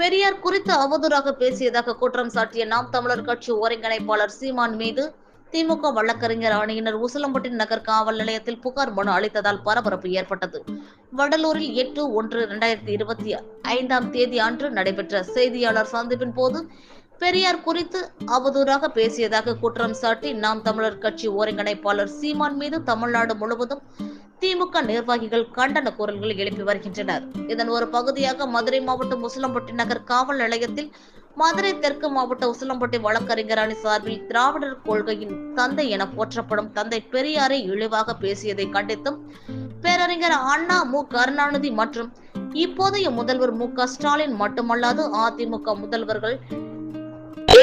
பெரியார் குறித்து அவதூறாக பேசியதாக குற்றம் சாட்டிய நாம் தமிழர் கட்சி ஒருங்கிணைப்பாளர் சீமான் மீது திமுக வழக்கறிஞர் அணியினர் உசிலம்பட்டி நகர் காவல் நிலையத்தில் புகார் மனு அளித்ததால் பரபரப்பு ஏற்பட்டது. வடலூரில் எட்டு ஒன்று இரண்டாயிரத்தி இருபத்தி ஐந்தாம் தேதி அன்று நடைபெற்ற செய்தியாளர் சந்திப்பின் போது பெரியார் குறித்து அவதூறாக பேசியதாக குற்றம் சாட்டி நாம் தமிழர் கட்சி ஒருங்கிணைப்பாளர் சீமான் மீது தமிழ்நாடு முழுவதும் திமுக நிர்வாகிகள் கண்டன குரல்களை எழுப்பி வருகின்றனர். இதன் ஒரு பகுதியாக மதுரை மாவட்டம் உசிலம்பட்டி நகர் காவல் நிலையத்தில் மதுரை தெற்கு மாவட்ட உசிலம்பட்டி வழக்கறிஞர் அணி சார்பில் திராவிடர் கொள்கையின் தந்தை என போற்றப்படும் தந்தை பெரியாரை இழிவாக பேசியதை கண்டித்தும் பேரறிஞர் அண்ணா மு. கருணாநிதி மற்றும் இப்போதைய முதல்வர் மு. க. ஸ்டாலின் மட்டுமல்லாது அதிமுக முதல்வர்கள்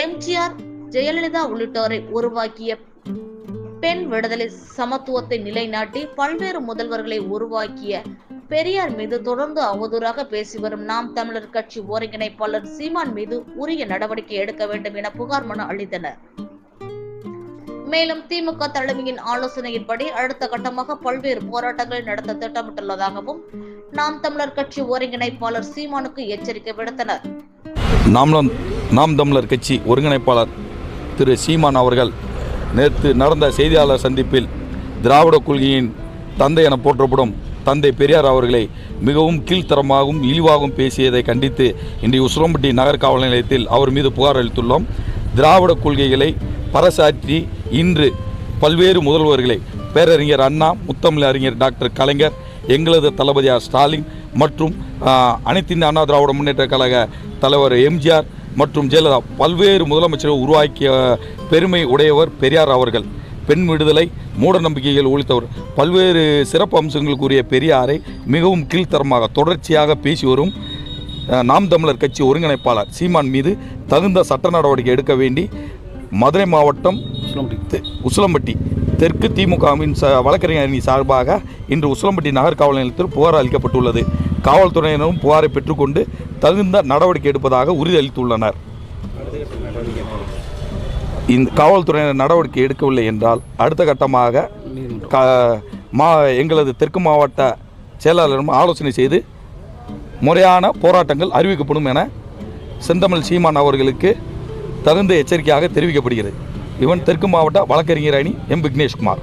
எம்ஜிஆர் ஜெயலலிதா உள்ளிட்டோரை உருவாக்கிய பெண் விடுதலை சமத்துவத்தை நிலைநாட்டி பல்வேறு முதல்வர்களை உருவாக்கிய பெரியார் மீது தொடர்ந்து அவதூறாக பேசி வரும் நாம் தமிழர் கட்சி ஒருங்கிணைப்பாளர் சீமான் மீது உரிய நடவடிக்கை எடுக்க வேண்டும் என புகார் மனு அளித்தனர். மேலும் திமுக தலைமையின் ஆலோசனையின்படி அடுத்த கட்டமாக பல்வேறு போராட்டங்களை நடத்த திட்டமிட்டுள்ளதாகவும் நாம் தமிழர் கட்சி ஒருங்கிணைப்பாளர் சீமானுக்கு எச்சரிக்கை விடுத்தனர். நாம் தமிழர் கட்சி ஒருங்கிணைப்பாளர் திரு சீமான் அவர்கள் நேற்று நடந்த செய்தியாளர் சந்திப்பில் திராவிட கொள்கையின் தந்தை என போற்றப்படும் தந்தை பெரியார் அவர்களை மிகவும் கீழ்த்தரமாகவும் இழிவாகவும் பேசியதை கண்டித்து இன்றைய உசுரம்பட்டி நகர் காவல் நிலையத்தில் அவர் மீது புகார் அளித்துள்ளோம். திராவிட கொள்கைகளை பறைசாற்றி இன்று பல்வேறு முதல்வர்களை பேரறிஞர் அண்ணா முத்தமிழ் அறிஞர் டாக்டர் கலைஞர் எங்களது தளபதியார் ஸ்டாலின் மற்றும் அனைத்து இந்திய அண்ணா திராவிட முன்னேற்ற கழக தலைவர் எம்ஜிஆர் மற்றும் ஜெயலலிதா பல்வேறு முதலமைச்சர்கள் உருவாக்கிய பெருமை உடையவர் பெரியார் அவர்கள். பெண் விடுதலை மூட நம்பிக்கைகள் ஒழித்தவர். பல்வேறு சிறப்பு அம்சங்களுக்குரிய பெரியாரை மிகவும் கீழ்த்தரமாக தொடர்ச்சியாக பேசி வரும் நாம் தமிழர் கட்சி ஒருங்கிணைப்பாளர் சீமான் மீது தகுந்த சட்ட நடவடிக்கை எடுக்க வேண்டி மதுரை மாவட்டம் தெ- உசிலம்பட்டி தெற்கு திமுகவின் ச வழக்கறிஞர் சார்பாக இன்று உசிலம்பட்டி நகர் காவல் நிலையத்தில் புகார் அளிக்கப்பட்டுள்ளது. காவல்துறையினரும் புகாரை பெற்றுக்கொண்டு தகுந்த நடவடிக்கை எடுப்பதாக உறுதியளித்துள்ளனர். இந்த காவல்துறையினர் நடவடிக்கை எடுக்கவில்லை என்றால் அடுத்த கட்டமாக மா எங்களது தெற்கு மாவட்ட செயலாளரும் ஆலோசனை செய்து முறையான போராட்டங்கள் அறிவிக்கப்படும் என செந்தமிழ் சீமான் அவர்களுக்கு தகுந்த எச்சரிக்கையாக தெரிவிக்கப்படுகிறது. இவன் தெற்கு மாவட்ட வழக்கறிஞர் அணி எம். விக்னேஷ்குமார்.